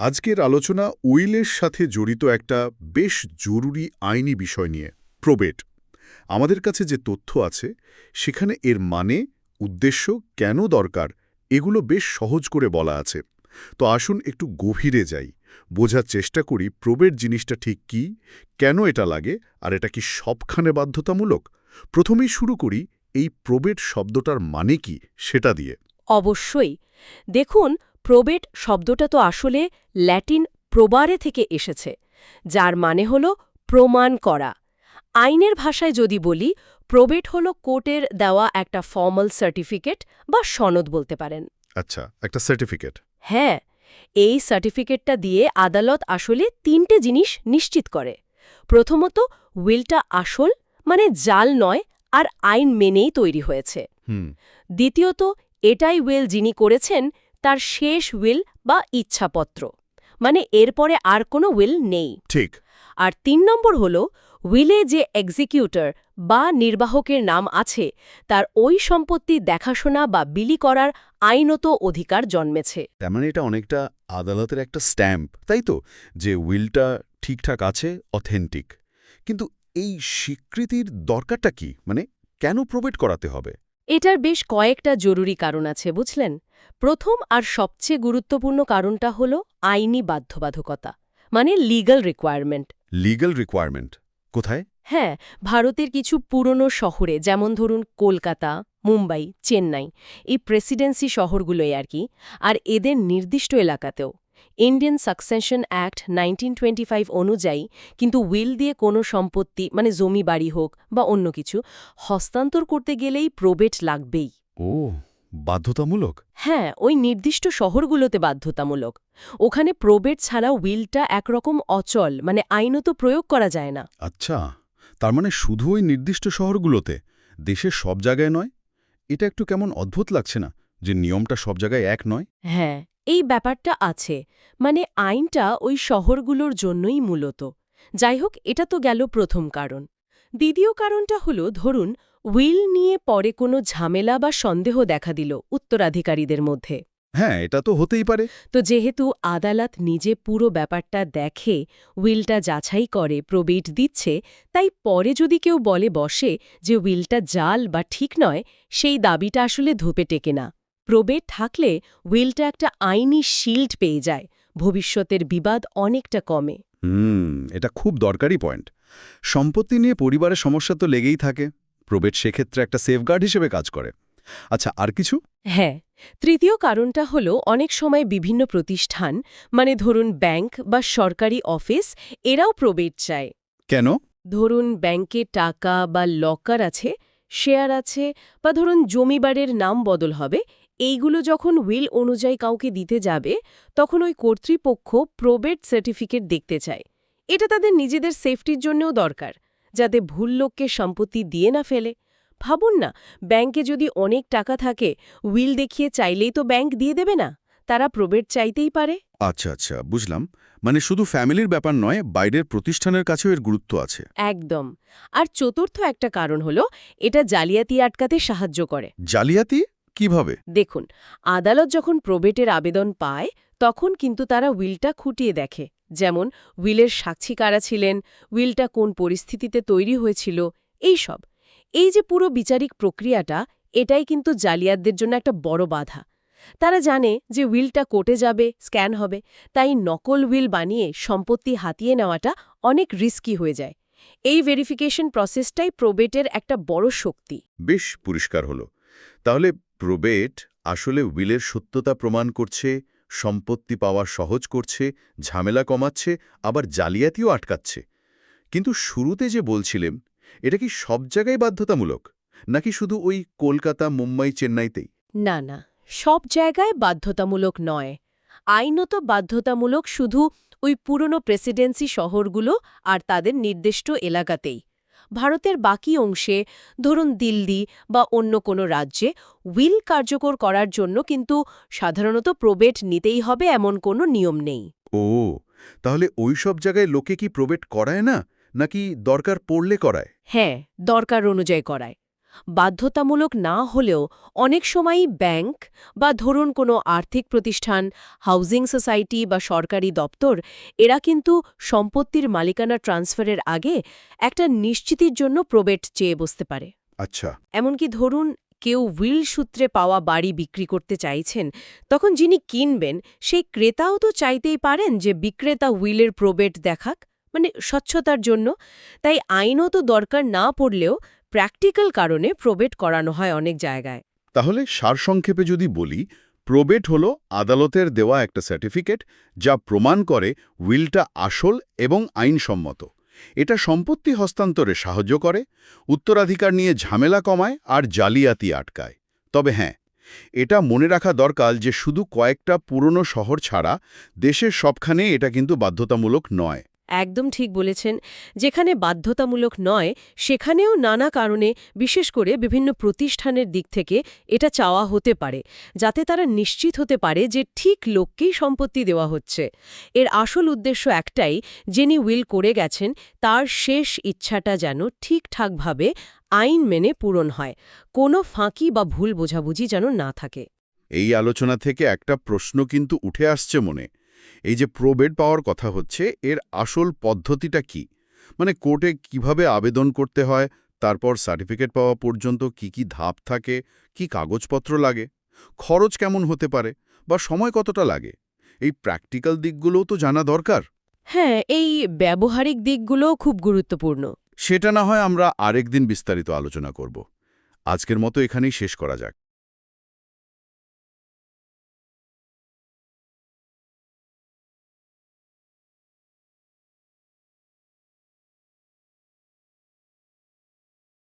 আজকের আলোচনা উইলের সাথে জড়িত একটা বেশ জরুরি আইনি বিষয় নিয়ে প্রবেট আমাদের কাছে যে তথ্য আছে, সেখানে এর মানে উদ্দেশ্য, কেন দরকার, এগুলো বেশ সহজ করে বলা আছে। তো আসুন একটু গভীরে যাই, বোঝার চেষ্টা করি প্রবেট জিনিসটা ঠিক কি, কেন এটা লাগে, আর এটা কি সবখানে বাধ্যতামূলক? প্রথমেই শুরু করি এই প্রবেট শব্দটার মানে কি, সেটা দিয়ে। অবশ্যই। দেখুন প্রবেট শব্দটা তো আসলে ল্যাটিন প্রবারে থেকে এসেছে যার মানে হল প্রমাণ করা। আইনের ভাষায় যদি বলি প্রবেট হল কোর্টের দেওয়া একটা ফর্মাল সার্টিফিকেট বা সনদ বলতে পারেন। আচ্ছা একটা সার্টিফিকেট। হ্যাঁ এই সার্টিফিকেটটা দিয়ে আদালত আসলে তিনটে জিনিস নিশ্চিত করে। প্রথমত উইলটা আসল মানে জাল নয় আর আইন মেনেই তৈরি হয়েছে। হুম। দ্বিতীয়ত এটাই উইল যিনি করেছেন তার শেষ উইল বা ইচ্ছাপত্র। মানে এরপরে আর কোনো উইল নেই। ঠিক। আর তিন নম্বর হল উইলে যে এক্সিকিউটর বা নির্বাহকের নাম আছে তার ওই সম্পত্তি দেখাশোনা বা বিলি করার আইনত অধিকার জন্মেছে। তার মানে এটা অনেকটা আদালতের একটা স্ট্যাম্প তাই তো? যে উইলটা ঠিকঠাক আছে অথেন্টিক। কিন্তু এই স্বীকৃতির দরকারটা কি? মানে কেন প্রবেট করাতে হবে? এটার বেশ কয়েকটা জরুরি কারণ আছে বুঝলেন? প্রথম আর সবচেয়ে গুরুত্বপূর্ণ কারণটা হল আইনি বাধ্যবাধকতা মানে লিগ্যাল রিকোয়ারমেন্ট লিগাল রিকোয়ারমেন্ট কোথায়? হ্যাঁ ভারতের কিছু পুরনো শহরে যেমন ধরুন কলকাতা মুম্বাই চেন্নাই এই প্রেসিডেন্সি শহরগুলোই আর কি আর এদের নির্দিষ্ট এলাকাতেও। ইন্ডিয়ান সাকসেশন অ্যাক্ট 1925 অনুযায়ী কিন্তু উইল দিয়ে কোনো সম্পত্তি মানে জমি বাড়ি হোক বা অন্য কিছু হস্তান্তর করতে গেলেই প্রবেট লাগবেই। ও। বাধ্যতামূলক? হ্যাঁ ওই নির্দিষ্ট শহরগুলোতে বাধ্যতামূলক। ওখানে প্রবেট ছাড়া উইলটা একরকম অচল মানে আইনত প্রয়োগ করা যায় না। আচ্ছা তার মানে শুধু ওই নির্দিষ্ট শহরগুলোতে? দেশের সব জায়গায় নয়? এটা একটু কেমন অদ্ভুত লাগছে না যে নিয়মটা সব জায়গায় এক নয়? হ্যাঁ এই ব্যাপারটা আছে। মানে আইনটা ওই শহরগুলোর জন্যই মূলত। যাই হোক এটা তো গেল প্রথম কারণ। দ্বিতীয় কারণটা হলো ধরুন উইল নিয়ে পরে কোনো ঝামেলা বা সন্দেহ দেখা দিল উত্তরাধিকারীদের মধ্যে। হ্যাঁ এটা তো হতেই পারে। তো যেহেতু আদালত নিজে পুরো ব্যাপারটা দেখে উইলটা যাচাই করে প্রবেট দিচ্ছে তাই পরে যদি কেউ বলে বসে যে উইলটা জাল বা ঠিক নয় সেই দাবিটা আসলে ধোপে টেকে না। প্রবেট থাকলে উইলটা একটা আইনি শিল্ড পেয়ে যায় ভবিষ্যতের বিবাদ অনেকটা কমে। হুম এটা খুব দরকারি পয়েন্ট। সম্পত্তি নিয়ে পরিবারের সমস্যা তো লেগেই থাকে। প্রবেট সেক্ষেত্রে একটা সেফগার্ড হিসেবে কাজ করে। আচ্ছা আর কিছু? হ্যাঁ তৃতীয় কারণটা হল অনেক সময় বিভিন্ন প্রতিষ্ঠান মানে ধরুন ব্যাংক বা সরকারি অফিস এরাও প্রবেট চায়। কেন? ধরুন ব্যাংকে টাকা বা লকার আছে শেয়ার আছে বা ধরুন জমিবারের নাম বদল হবে এইগুলো যখন উইল অনুযায়ী কাউকে দিতে যাবে তখন ওই কর্তৃপক্ষ প্রবেট সার্টিফিকেট দেখতে চায়। এটা তাদের নিজেদের সেফটির জন্যও দরকার। যাতে ভুল লোককে সম্পত্তি দিয়ে না ফেলে। ভাবুন না ব্যাংকে যদি অনেক টাকা থাকে উইল দেখিয়ে চাইলেই তো ব্যাংক দিয়ে দেবে না। তারা প্রবেট চাইতেই পারে। আচ্ছা আচ্ছা বুঝলাম। মানে শুধু ফ্যামিলির ব্যাপার নয় বাইরের প্রতিষ্ঠানের কাছেও এর গুরুত্ব আছে। একদম। আর চতুর্থ একটা কারণ হলো এটা জালিয়াতি আটকাতে সাহায্য করে। জালিয়াতি? কীভাবে? দেখুন আদালত যখন প্রবেটের আবেদন পায় তখন কিন্তু তারা উইলটা খুঁটিয়ে দেখে। যেমন, উইলের সাক্ষী কারা ছিলেন, উইলটা কোন পরিস্থিতিতে তৈরি হয়েছিল, এই সব। এই যে পুরো বিচারিক প্রক্রিয়াটা, এটাই কিন্তু জালিয়াতদের জন্য একটা বড় বাধা। তারা জানে যে উইলটা কোর্টে যাবে, স্ক্যান হবে, তাই নকল উইল বানিয়ে সম্পত্তি হাতিয়ে নেওয়াটা অনেক রিস্কি হয়ে যায়। এই ভেরিফিকেশন প্রসেসটাই প্রোবেটের একটা বড় শক্তি। বেশ পরিষ্কার হলো। তাহলে প্রোবেট আসলে উইলের সত্যতা প্রমাণ করছে সম্পত্তি পাওয়া সহজ করছে, ঝামেলা কমাচ্ছে, আবার জালিয়াতিও আটকাচ্ছে। কিন্তু শুরুতে যে বলছিলেন এটা কি সব জায়গায় বাধ্যতামূলক? নাকি শুধু ওই কলকাতা, মুম্বাই, চেন্নাইতেই? না না, সব জায়গায় বাধ্যতামূলক নয়। আইনত বাধ্যতামূলক শুধু ওই পুরনো প্রেসিডেন্সি শহরগুলো আর তাদের নির্দিষ্ট এলাকাতেই। ভারতের বাকি অংশে ধরুন দিল্লি বা অন্য কোনো রাজ্যে উইল কার্যকর করার জন্য কিন্তু সাধারণত প্রবেট নিতেই হবে এমন কোনো নিয়ম নেই। ও তাহলে ওই সব জায়গায় লোকে কি প্রবেট করায় না? নাকি দরকার পড়লে করায়? হ্যাঁ দরকার অনুযায়ী করায়। বাধ্যতামূলক না হলেও অনেক সময়ই ব্যাংক বা ধরুন কোনো আর্থিক প্রতিষ্ঠান হাউজিং সোসাইটি বা সরকারি দপ্তর এরা কিন্তু সম্পত্তির মালিকানা ট্রান্সফারের আগে একটা নিশ্চিতির জন্য প্রবেট চেয়ে বসতে পারে। আচ্ছা। এমনকি ধরুন কেউ উইল সূত্রে পাওয়া বাড়ি বিক্রি করতে চাইছেন তখন যিনি কিনবেন সেই ক্রেতাও তো চাইতেই পারেন যে বিক্রেতা উইলের প্রবেট দেখাক মানে স্বচ্ছতার জন্য। তাই আইনও তো দরকার না পড়লেও প্র্যাকটিক্যাল কারণে প্রবেট করানো হয় অনেক জায়গায়। তাহলে সারসংক্ষেপে যদি বলি প্রবেট হল আদালতের দেওয়া একটা সার্টিফিকেট যা প্রমাণ করে উইলটা আসল এবং আইনসম্মত। এটা সম্পত্তি হস্তান্তরে সাহায্য করে, উত্তরাধিকার নিয়ে ঝামেলা কমায় আর জালিয়াতি আটকায়। তবে হ্যাঁ এটা মনে রাখা দরকার যে শুধু কয়েকটা পুরনো শহর ছাড়া দেশের সবখানে এটা কিন্তু বাধ্যতামূলক নয়। একদম ঠিক বলেছেন, যেখানে বাধ্যতামূলক নয়, সেখানেও নানা কারণে, বিশেষ করে বিভিন্ন প্রতিষ্ঠানের দিক থেকে এটা চাওয়া হতে পারে, যাতে তারা নিশ্চিত হতে পারে যে ঠিক লোককেই সম্পত্তি দেওয়া হচ্ছে। এর আসল উদ্দেশ্য একটাই, যিনি উইল করে গেছেন, তার শেষ ইচ্ছাটা যেন ঠিকঠাকভাবে আইন মেনে পূরণ হয়, কোনো ফাঁকি বা ভুল বোঝাবুঝি যেন না থাকে। এই আলোচনা থেকে একটা প্রশ্ন কিন্তু উঠে আসছে মনে। এই যে প্রবেট পাওয়ার কথা হচ্ছে এর আসল পদ্ধতিটা কি? মানে কোর্টে কীভাবে আবেদন করতে হয় তারপর সার্টিফিকেট পাওয়া পর্যন্ত কি কি ধাপ থাকে কি কাগজপত্র লাগে খরচ কেমন হতে পারে বা সময় কতটা লাগে? এই প্র্যাকটিক্যাল দিকগুলোও তো জানা দরকার। হ্যাঁ এই ব্যবহারিক দিকগুলোও খুব গুরুত্বপূর্ণ। সেটা না হয় আমরা আরেকদিন বিস্তারিত আলোচনা করব। আজকের মতো এখানেই শেষ করা যাক।